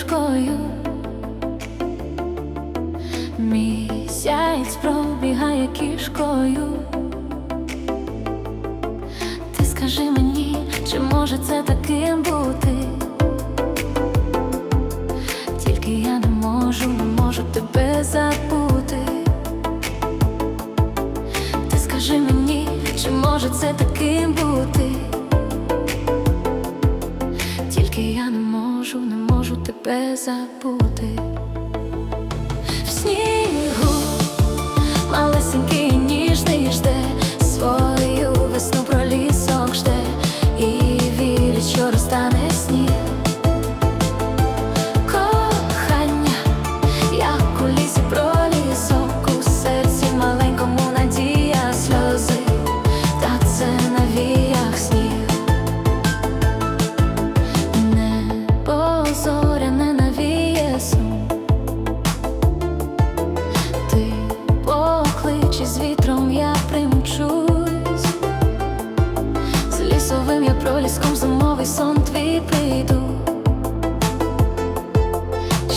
доріжкою, місяць пробігає кішкою. Ти скажи мені, чи може це таким бути? Тільки я не можу, не можу тебе забути. Ти скажи мені, чи може це таким бути? Тебе забути. Зимовий сон твій прийду.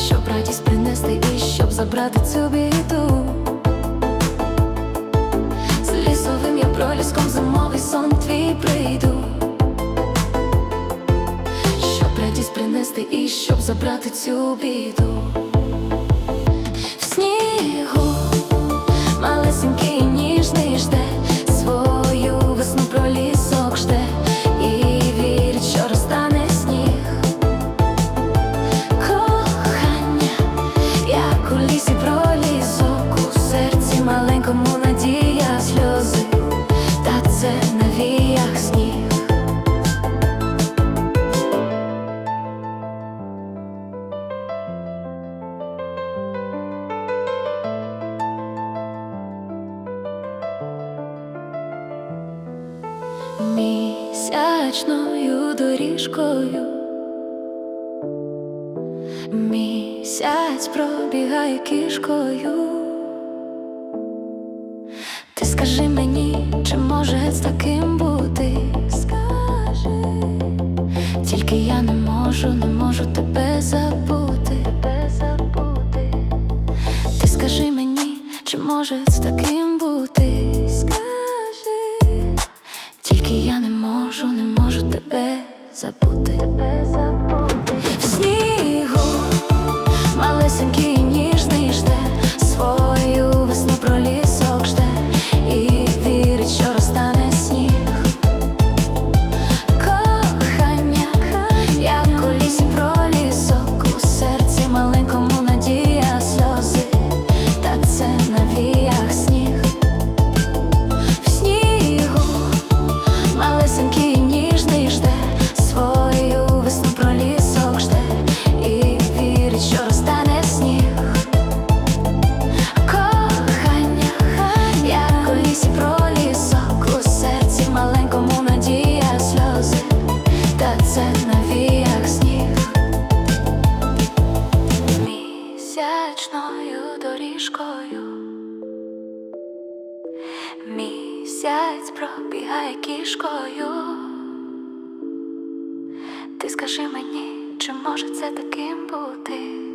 Щоб радість принести і щоб забрати цю біду. З лісовим я проліском зимовий сон твій прийду. Щоб радість принести і щоб забрати цю біду. Місячною доріжкою Місяць пробігає кішкою. Ти скажи мені, чи може з таким бути? Скажи, тільки я не можу, не можу тебе забути. Тебе забути. Ти скажи мені, чи може з таким забути. Місячною доріжкою. Місяць пробігає кішкою. Ти скажи мені, чи може це таким бути?